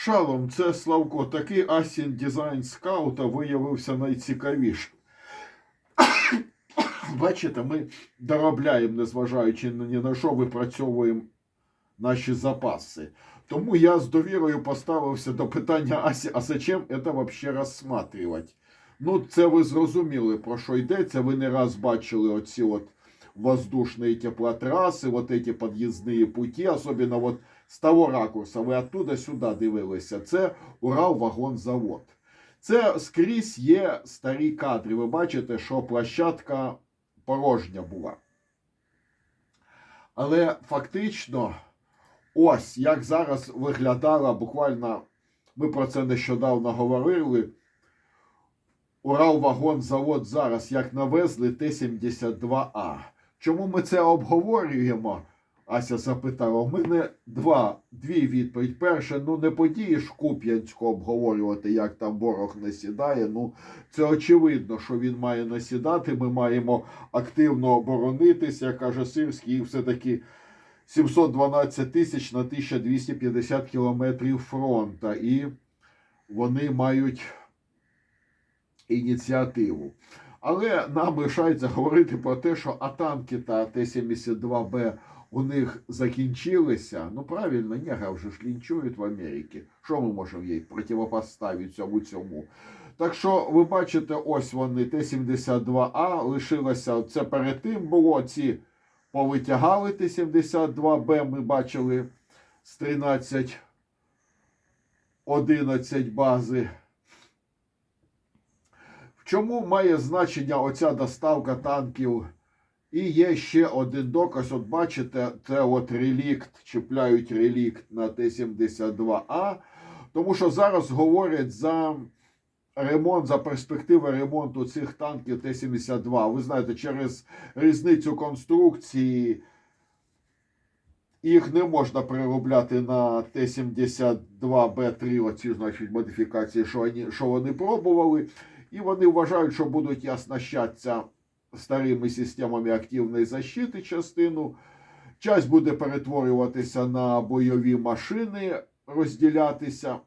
Шалом, це Славко. Такий Асін дизайн скаута виявився найцікавішим. Бачите, ми доробляємо, незважаючи ні на що, випрацьовуємо наші запаси. Тому я з довірою поставився до питання Асі, а зачем це взагалі розсматривати? Ну, це ви зрозуміли, про що йдеться. Ви не раз бачили оці от воздушные теплотрассы, вот эти подъездные пути, особенно вот з того ракурса, ви оттуда сюди дивилися. Це Уралвагонзавод. Це скрізь є старі кадри. Ви бачите, що площадка порожня була. Але фактично, ось як зараз виглядала буквально, ми про це нещодавно говорили. Уралвагонзавод зараз як навезли Т-72А. Чому ми це обговорюємо? Ася запитала. У мене два, дві відповідь. Перше, ну не подієш Куп'янську обговорювати, як там ворог насідає. Ну, це очевидно, що він має насідати. Ми маємо активно оборонитися, як каже Сирський, і все-таки 712 тисяч на 1250 кілометрів фронта. І вони мають ініціативу. Але нам лишається говорити про те, що атанки та Т-72Б у них закінчилися. Ну правильно, негра вже ж лінчують в Америці. Що ми можемо їй противопоставити цьому цьому? Так що ви бачите, ось вони Т-72А лишилося. Це перед тим було. Ці повитягали Т-72Б. Ми бачили з 13 11 бази. В чому має значення оця доставка танків? І є ще один доказ. От бачите, це от релікт, чіпляють релікт на Т-72А, тому що зараз говорять за ремонт, за перспективи ремонту цих танків Т-72. Ви знаєте, через різницю конструкції їх не можна переробляти на Т-72Б3, оці, значить, модифікації, що вони, пробували. І вони вважають, що будуть оснащатися старими системами активної защити частину. Часть буде перетворюватися на бойові машини, розділятися.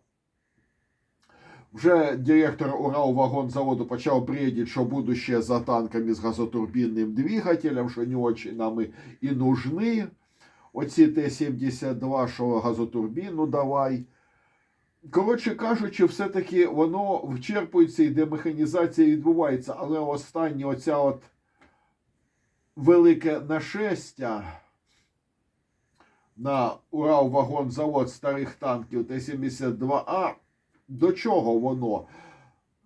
Вже директор Уралвагонзаводу почав бредити, що будуще за танками з газотурбінним двигателем, що не дуже нам і, і нужны. Оці Т-72, що газотурбіну давай. Коротше кажучи, все-таки воно вчерпується і демеханізація відбувається, але останнє оця от велике нашестя на Уралвагонзавод старих танків Т-72А. До чого воно?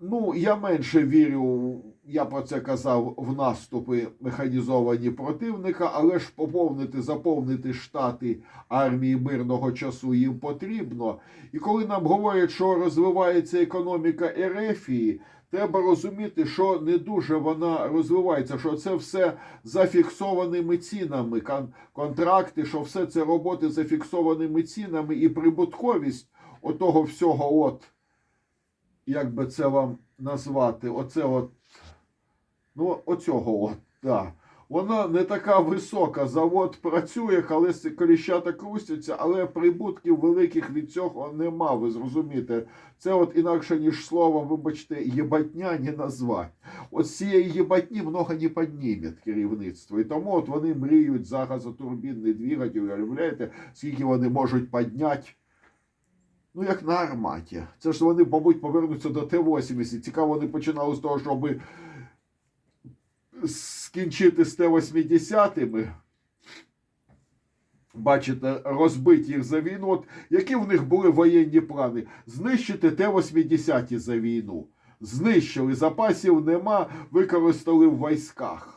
Ну, я менше вірю, я про це казав, в наступи механізовані противника, але ж поповнити, заповнити штати армії мирного часу їм потрібно. І коли нам говорять, що розвивається економіка Ерефії, треба розуміти, що не дуже вона розвивається, що це все зафіксованими цінами, контракти, що все це роботи зафіксованими цінами і прибутковість отого всього, от, як би це вам назвати, оце от, ну, оцього от, да. Вона не така висока. Завод працює, колись коліщата крустяться, але прибутків великих від цього нема. Ви зрозумієте, це от інакше ніж словом, вибачте, єбатня не назвати. От з цієї єбатні много не підніме керівництво. І тому от вони мріють за газотурбінний двигатель. Уявляєте, скільки вони можуть підняти. Ну, як на арматі. Це ж вони, мабуть, повернуться до Т-80. Цікаво, вони починали з того, щоб скінчити з Т-80. Бачите, розбити їх за війну. От які в них були воєнні плани? Знищити Т-80 за війну. Знищили, запасів нема, використали в військах.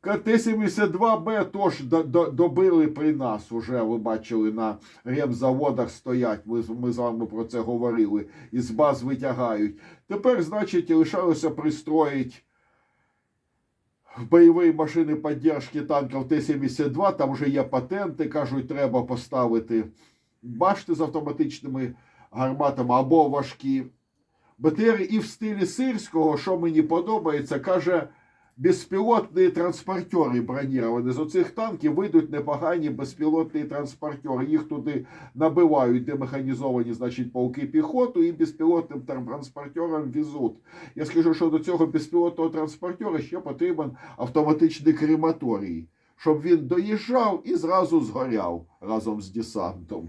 Т-72Б теж до- до- добили при нас уже, ви бачили, на ремзаводах стоять. Ми, ми з вами про це говорили. Із баз витягають. Тепер, значить, лишалося пристроїть бойові машини підтримки танків Т-72. Там вже є патенти, кажуть, треба поставити башти з автоматичними гарматами або важкі. БТР і в стилі сирського, що мені подобається, каже. Безпілотні транспортери броніровані. З оцих танків вийдуть непогані безпілотні транспортери. Їх туди набивають, де механізовані, значить, полки піхоту і безпілотним транспортером везуть. Я скажу, що до цього безпілотного транспортера ще потрібен автоматичний крематорій, щоб він доїжджав і зразу згоряв разом з десантом.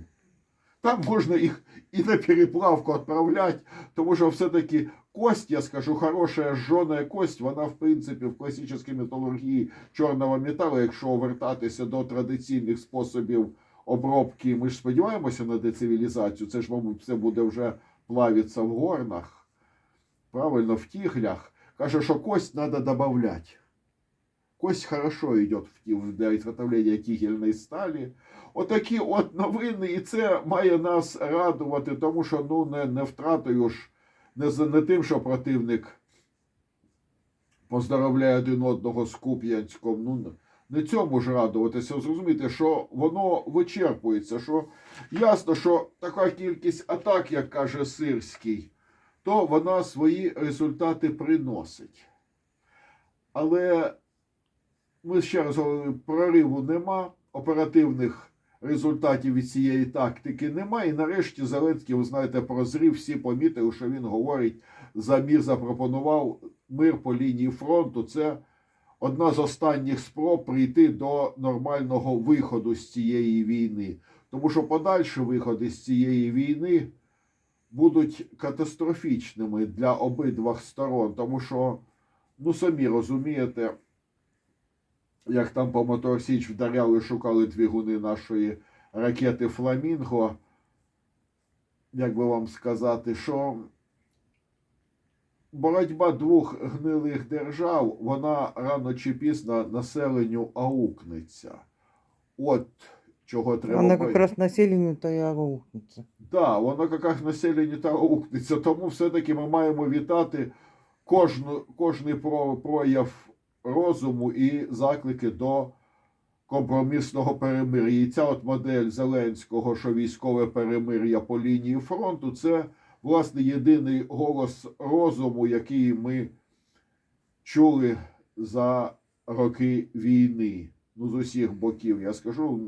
Там можна їх і на переплавку відправляти, тому що все-таки кость, я скажу, хороша жжена кость, вона, в принципі, в класичній металургії чорного металу, якщо вертатися до традиційних способів обробки, ми ж сподіваємося на децивілізацію, це ж, мабуть, все буде вже плавитися в горнах, правильно, в тіглях. Каже, що кость треба додавати. Кость хорошо йде для изготовления тігельної сталі. Отакі от новини, і це має нас радувати, тому що ну не, не втратою ж, не, не тим, що противник поздоровляє один одного з Куп'янськом. Ну, не цьому ж радуватися. Зрозуміти, що воно вичерпується, що ясно, що така кількість атак, як каже Сирський, то вона свої результати приносить. Але ми ще раз говоримо, прориву нема, оперативних результатів від цієї тактики нема. І нарешті Зеленський, ви знаєте, прозрів, всі помітили, що він говорить за мір, запропонував мир по лінії фронту. Це одна з останніх спроб прийти до нормального виходу з цієї війни. Тому що подальші виходи з цієї війни будуть катастрофічними для обидвох сторон, тому що, ну самі розумієте, як там по Мотор Січ вдаряли, шукали двигуни нашої ракети Фламінго. Як би вам сказати, що боротьба двох гнилих держав, вона рано чи пізно населенню аукнеться. От чого треба. Она бо- как раз населению-то и аукнется. Да, воно якраз населення та аукнеться. Тому все-таки ми маємо вітати кожну, кожний прояв розуму і заклики до компромісного перемир'я. І ця от модель Зеленського, що військове перемир'я по лінії фронту, це власне єдиний голос розуму, який ми чули за роки війни. Ну, з усіх боків. Я скажу,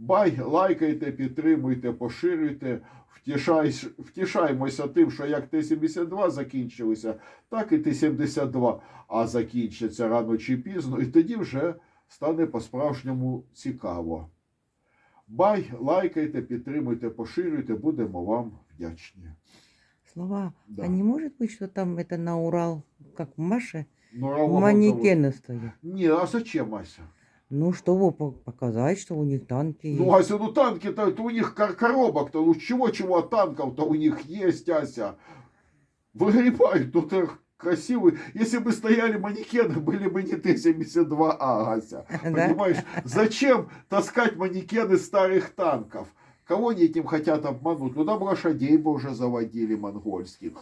Бай, лайкайте, підтримуйте, поширюйте, втішай, втішаймося тим, що як Т-72 закінчилися, так і Т-72 А закінчаться рано чи пізно, і тоді вже стане по-справжньому цікаво. Бай, лайкайте, підтримуйте, поширюйте, будемо вам вдячні. Слова. Да. А не может быть, что там это на Урал, как в Маше, Ну, Равлова манекены стоят? зовут. Ні, а зачем, Ася? Ну, чтобы по- показать, что у них танки Ну, есть. Ася, ну танки-то, то у них кор- коробок-то, ну чего-чего, а танков-то у них есть, Ася. Выгребают, тут их красивые. Если бы стояли манекены, были бы не Т-72А, Ася. Да? Понимаешь, зачем таскать манекены старых танков? Кого они этим хотят обмануть? Ну, там лошадей бы уже заводили монгольских.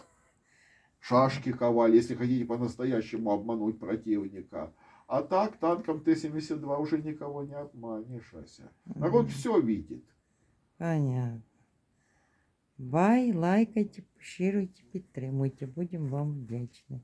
Шашки ковали, если хотите по-настоящему обмануть противника. А так, танком Т-72 уже никого не обманешь, Ася. Народ Мгм. все видит. Понятно. Бай, лайкайте, поширюйте, підтримуйте. Будем вам вдячні.